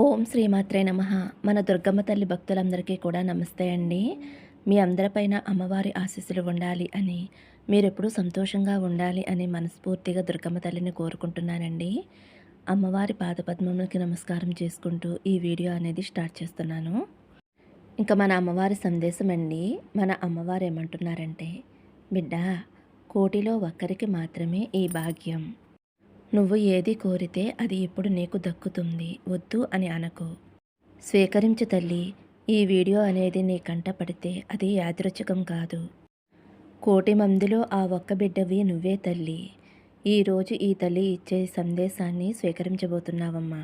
ఓం శ్రీమాత్రే నమ. మన దుర్గమ్మ తల్లి భక్తులందరికీ కూడా నమస్తే అండి. మీ అందరిపైన అమ్మవారి ఆశీస్సులు ఉండాలి అని మీరెప్పుడూ సంతోషంగా ఉండాలి అని మనస్ఫూర్తిగా దుర్గమ్మ తల్లిని కోరుకుంటున్నానండి. అమ్మవారి పాదపద్మములకి నమస్కారం చేసుకుంటూ ఈ వీడియో అనేది స్టార్ట్ చేస్తున్నాను. ఇంకా మన అమ్మవారి సందేశం అండి మన అమ్మవారు ఏమంటున్నారంటే బిడ్డ కోటిలో ఒక్కరికి మాత్రమే ఈ భాగ్యం. నువ్వు ఏది కోరితే అది ఇప్పుడు నీకు దక్కుతుంది వద్దు అని అనకు. స్వీకరించు తల్లి ఈ వీడియో అనేది నీ కంట పడితే అది యాదృచ్ఛికం కాదు. కోటి మందిలో ఆ ఒక్క బిడ్డవి నువ్వే తల్లి. ఈరోజు ఈ తల్లి ఇచ్చే సందేశాన్ని స్వీకరించబోతున్నావమ్మా.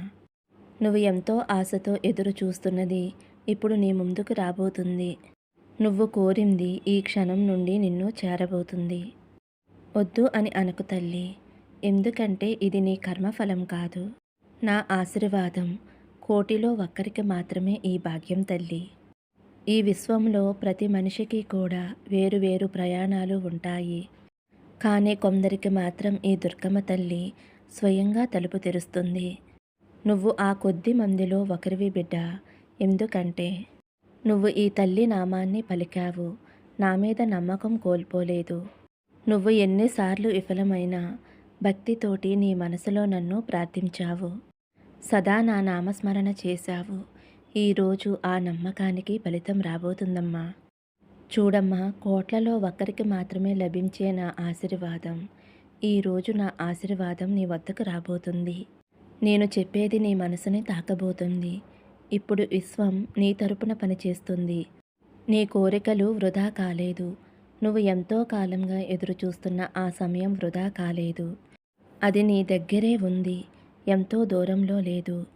నువ్వు ఎంతో ఆశతో ఎదురు చూస్తున్నది ఇప్పుడు నీ ముందుకు రాబోతుంది. నువ్వు కోరింది ఈ క్షణం నుండి నిన్ను చేరబోతుంది. వద్దు అని అనకు తల్లి. ఎందుకంటే ఇది నీ కర్మఫలం కాదు. నా ఆశీర్వాదం కోటిలో ఒక్కరికి మాత్రమే ఈ భాగ్యం తల్లి. ఈ విశ్వంలో ప్రతి మనిషికి కూడా వేరు వేరు ప్రయాణాలు ఉంటాయి. కానీ కొందరికి మాత్రం ఈ దుర్గమ్మ తల్లి స్వయంగా తలుపు తెరుస్తుంది. నువ్వు ఆ కొద్ది మందిలో ఒకరివి బిడ్డ. ఎందుకంటే నువ్వు ఈ తల్లి నామాన్ని పలికావు. నా మీద నమ్మకం కోల్పోలేదు. నువ్వు ఎన్నిసార్లు విఫలమైనా భక్తితోటి నీ మనసులో నన్ను ప్రార్థించావు. సదా నా నామస్మరణ చేశావు. ఈరోజు ఆ నమ్మకానికి ఫలితం రాబోతుందమ్మా. చూడమ్మా కోట్లలో ఒక్కరికి మాత్రమే లభించే నా ఆశీర్వాదం. ఈరోజు నా ఆశీర్వాదం నీ వద్దకు రాబోతుంది. నేను చెప్పేది నీ మనసుని తాకబోతుంది. ఇప్పుడు విశ్వం నీ తరపున పనిచేస్తుంది. నీ కోరికలు వృధా కాలేదు. నువ్వు ఎంతో కాలంగా ఎదురు చూస్తున్న ఆ సమయం వృధా కాలేదు. అది నీ దగ్గరే ఉంది. ఎంతో దూరంలో లేదు.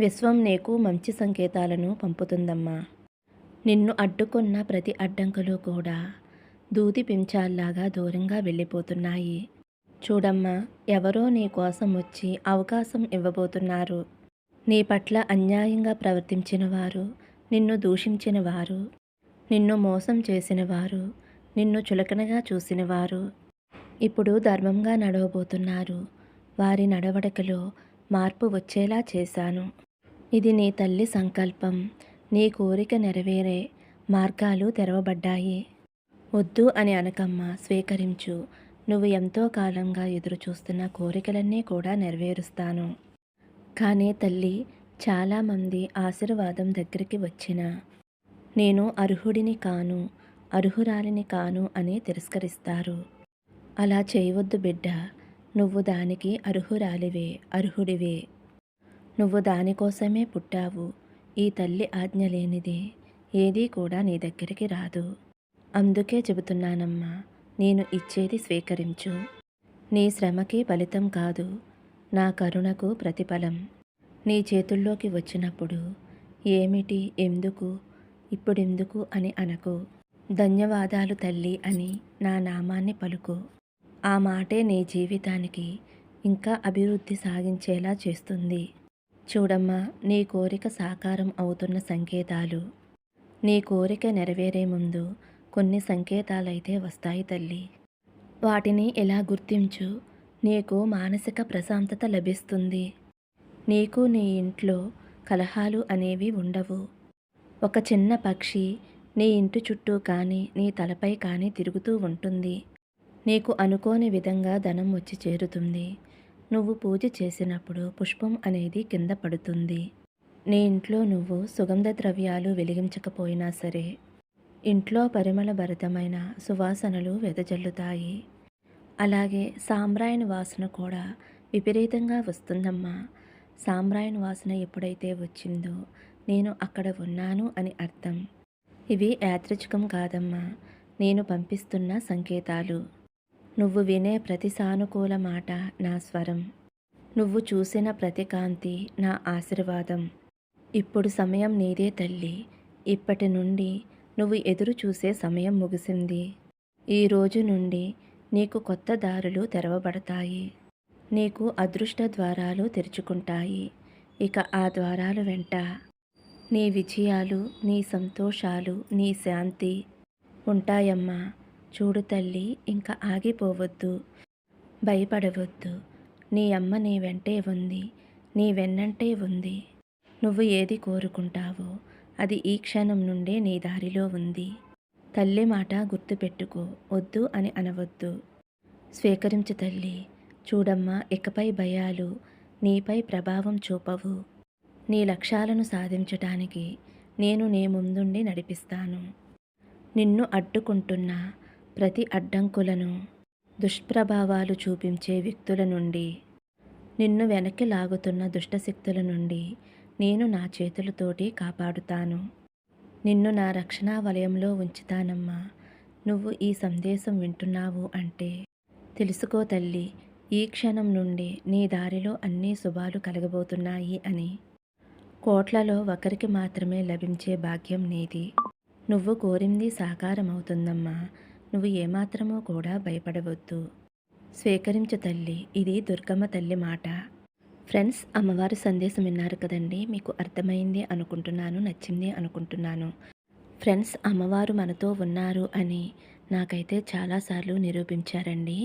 విశ్వం నీకు మంచి సంకేతాలను పంపుతుందమ్మా. నిన్ను అడ్డుకున్న ప్రతి అడ్డంకులు కూడా దూది పించాల్లాగా దూరంగా వెళ్ళిపోతున్నాయి. చూడమ్మా ఎవరో నీ కోసం వచ్చి అవకాశం ఇవ్వబోతున్నారు. నీ పట్ల అన్యాయంగా ప్రవర్తించిన వారు నిన్ను దూషించిన వారు నిన్ను మోసం చేసిన వారు నిన్ను చులకనగా చూసినవారు ఇప్పుడు ధర్మంగా నడవబోతున్నారు. వారి నడవడికలో మార్పు వచ్చేలా చేశాను. ఇది నీ తల్లి సంకల్పం. నీ కోరిక నెరవేరే మార్గాలు తెరవబడ్డాయి. వద్దు అని అనకమ్మ స్వీకరించు. నువ్వు ఎంతో కాలంగా ఎదురు చూస్తున్న కోరికలన్నీ కూడా నెరవేరుస్తాను. కానీ తల్లి చాలామంది ఆశీర్వాదం దగ్గరికి వచ్చిన నేను అర్హుడిని కాను అర్హురాలిని కాను అని తిరస్కరిస్తారు. అలా చేయవద్దు బిడ్డ. నువ్వు దానికి అర్హురాలివే అర్హుడివే. నువ్వు దానికోసమే పుట్టావు. ఈ తల్లి ఆజ్ఞ లేనిది ఏదీ కూడా నీ దగ్గరికి రాదు. అందుకే చెబుతున్నానమ్మా నేను ఇచ్చేది స్వీకరించు. నీ శ్రమకి ఫలితం కాదు. నా కరుణకు ప్రతిఫలం. నీ చేతుల్లోకి వచ్చినప్పుడు ఏమిటి ఎందుకు ఇప్పుడెందుకు అని అనకు. ధన్యవాదాలు తల్లి అని నా నామాన్ని పలుకు. ఆ మాటే నీ జీవితానికి ఇంకా అభివృద్ధి సాగించేలా చేస్తుంది. చూడమ్మా నీ కోరిక సాకారం అవుతున్న సంకేతాలు. నీ కోరిక నెరవేరే ముందు కొన్ని సంకేతాలైతే వస్తాయి తల్లి. వాటిని ఎలా గుర్తించు? నీకు మానసిక ప్రశాంతత లభిస్తుంది. నీకు నీ ఇంట్లో కలహాలు అనేవి ఉండవు. ఒక చిన్న పక్షి నీ ఇంటి చుట్టూ కానీ నీ తలపై కానీ తిరుగుతూ ఉంటుంది. నీకు అనుకోని విధంగా ధనం వచ్చి చేరుతుంది. నువ్వు పూజ చేసినప్పుడు పుష్పం అనేది కింద పడుతుంది. నీ ఇంట్లో నువ్వు సుగంధ ద్రవ్యాలు వెలిగించకపోయినా సరే ఇంట్లో పరిమళ భరితమైన సువాసనలు వెదజల్లుతాయి. అలాగే సాంబ్రాయణ వాసన కూడా విపరీతంగా వస్తుందమ్మా. సాంబ్రాయణ వాసన ఎప్పుడైతే వచ్చిందో నేను అక్కడ ఉన్నాను అని అర్థం. ఇవి యాదృచ్ఛికం కాదమ్మా. నేను పంపిస్తున్న సంకేతాలు. నువ్వు వినే ప్రతి సానుకూల మాట నా స్వరం. నువ్వు చూసిన ప్రతి కాంతి నా ఆశీర్వాదం. ఇప్పుడు సమయం నీదే తల్లి. ఇప్పటి నుండి నువ్వు ఎదురు చూసే సమయం ముగిసింది. ఈ రోజు నుండి నీకు కొత్త దారులు తెరవబడతాయి. నీకు అదృష్ట ద్వారాలు తెరుచుకుంటాయి. ఇక ఆ ద్వారాల వెంట నీ విజయాలు నీ సంతోషాలు నీ శాంతి ఉంటాయమ్మా. చూడు తల్లి ఇంకా ఆగిపోవద్దు భయపడవద్దు. నీ అమ్మ నీ వెంటే ఉంది నీ వెన్నంటే ఉంది. నువ్వు ఏది కోరుకుంటావో అది ఈ క్షణం నుండే నీ దారిలో ఉంది. తల్లి మాట గుర్తుపెట్టుకో వద్దు అని అనవద్దు. స్వీకరించు తల్లి చూడమ్మా ఇకపై భయాలు నీపై ప్రభావం చూపవు. నీ లక్ష్యాలను సాధించటానికి నేను నీ ముందుండి నడిపిస్తాను. నిన్ను అడ్డుకుంటున్నా ప్రతి అడ్డంకులను దుష్ప్రభావాలు చూపించే వ్యక్తుల నుండి నిన్ను వెనక్కి లాగుతున్న దుష్టశక్తుల నుండి నేను నా చేతులతోటి కాపాడుతాను. నిన్ను నా రక్షణా వలయంలో ఉంచుతానమ్మా. నువ్వు ఈ సందేశం వింటున్నావు అంటే తెలుసుకో తల్లి ఈ క్షణం నుండి నీ దారిలో అన్ని శుభాలు కలగబోతున్నాయి అని. కోట్లలో ఒకరికి మాత్రమే లభించే భాగ్యం నీది. నువ్వు కోరింది సాకారమవుతుందమ్మా. నువ్వు ఏమాత్రమూ కూడా భయపడవద్దు. స్వీకరించు తల్లి ఇది దుర్గమ్మ తల్లి మాట. ఫ్రెండ్స్ అమ్మవారి సందేశం విన్నారు కదండి మీకు అర్థమైంది అనుకుంటున్నాను నచ్చింది అనుకుంటున్నాను. ఫ్రెండ్స్ అమ్మవారు మనతో ఉన్నారు అని నాకైతే చాలాసార్లు నిరూపించారండి.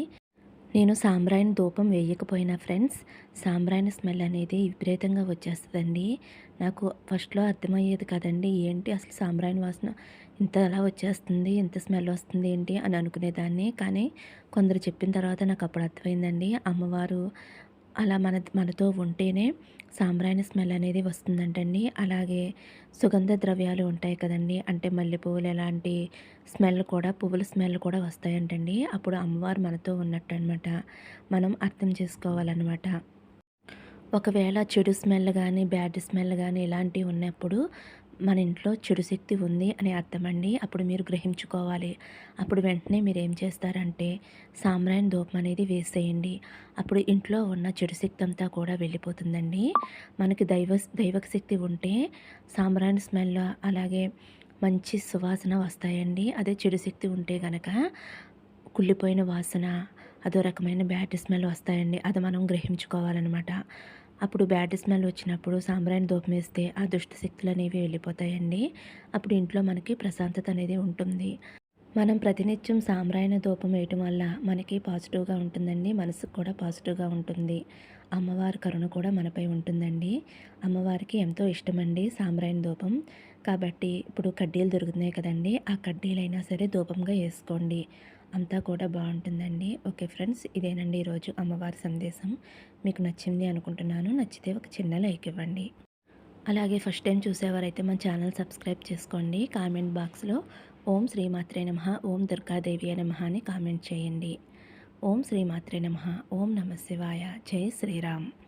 నేను సాంబ్రాయిని ధూపం వేయకపోయినా ఫ్రెండ్స్ సాంబ్రాయిని స్మెల్ అనేది విపరీతంగా వచ్చేస్తుందండి. నాకు ఫస్ట్లో అర్థమయ్యేది కదండి ఏంటి అసలు సాంబ్రాయిని వాసన? ఇంత అలా వచ్చేస్తుంది? ఇంత స్మెల్ వస్తుంది? ఏంటి? అని అనుకునేదాన్ని. కానీ కొందరు చెప్పిన తర్వాత నాకు అప్పుడు అర్థమైందండి. అమ్మవారు అలా మన మనతో ఉంటేనే సాంబ్రాణి స్మెల్ అనేది వస్తుందంటండి. అలాగే సుగంధ ద్రవ్యాలు ఉంటాయి కదండి. అంటే మల్లెపూలు ఎలాంటి స్మెల్ కూడా పువ్వుల స్మెల్ కూడా వస్తాయంటండి. అప్పుడు అమ్మవారు మనతో ఉన్నట్టు అనమాట మనం అర్థం చేసుకోవాలన్నమాట ఒకవేళ చెడు స్మెల్ కానీ బ్యాడ్ స్మెల్ కానీ ఇలాంటివి ఉన్నప్పుడు మన ఇంట్లో చెడు శక్తి ఉంది అని అర్థమండి. అప్పుడు మీరు గ్రహించుకోవాలి. అప్పుడు వెంటనే మీరు ఏం చేస్తారంటే సామ్రాయణ ధూపం అనేది వేసేయండి. అప్పుడు ఇంట్లో ఉన్న చెడు శక్తి అంతా కూడా వెళ్ళిపోతుందండి. మనకి దైవ దైవక శక్తి ఉంటే సామ్రాయణ స్మెల్ అలాగే మంచి సువాసన వస్తాయండి. అదే చెడు శక్తి ఉంటే కనుక కుళ్ళిపోయిన వాసన అదో రకమైన బ్యాడ్ స్మెల్ వస్తాయండి. అది మనం గ్రహించుకోవాలన్నమాట. అప్పుడు బ్యాడ్ స్మెల్ వచ్చినప్పుడు సాంబ్రాణి దూపం వేస్తే ఆ దుష్ట శక్తులు అనేవి వెళ్ళిపోతాయండి. అప్పుడు ఇంట్లో మనకి ప్రశాంతత అనేది ఉంటుంది. మనం ప్రతినిత్యం సాంబ్రాయణ ధూపం వేయటం వల్ల మనకి పాజిటివ్గా ఉంటుందండి. మనసుకు కూడా పాజిటివ్గా ఉంటుంది. అమ్మవారి కరుణ కూడా మనపై ఉంటుందండి. అమ్మవారికి ఎంతో ఇష్టమండి సాంబ్రాయణ ధూపం కాబట్టి ఇప్పుడు కడ్డీలు దొరుకుతున్నాయి కదండి. ఆ కడ్డీలైనా సరే ధూపంగా వేసుకోండి. అంతా కూడా బాగుంటుందండి. ఓకే ఫ్రెండ్స్ ఇదేనండి ఈరోజు అమ్మవారి సందేశం. మీకు నచ్చింది అనుకుంటున్నాను. నచ్చితే ఒక చిన్న లైక్ ఇవ్వండి. అలాగే ఫస్ట్ టైం చూసేవారైతే మన ఛానల్ సబ్స్క్రైబ్ చేసుకోండి. కామెంట్ బాక్స్లో ఓం శ్రీమాత్రే నమ ఓం దుర్గాదేవి నమ అని కామెంట్ చేయండి. ఓం శ్రీమాత్రే నమ ఓం నమ శివాయ జై శ్రీరామ్.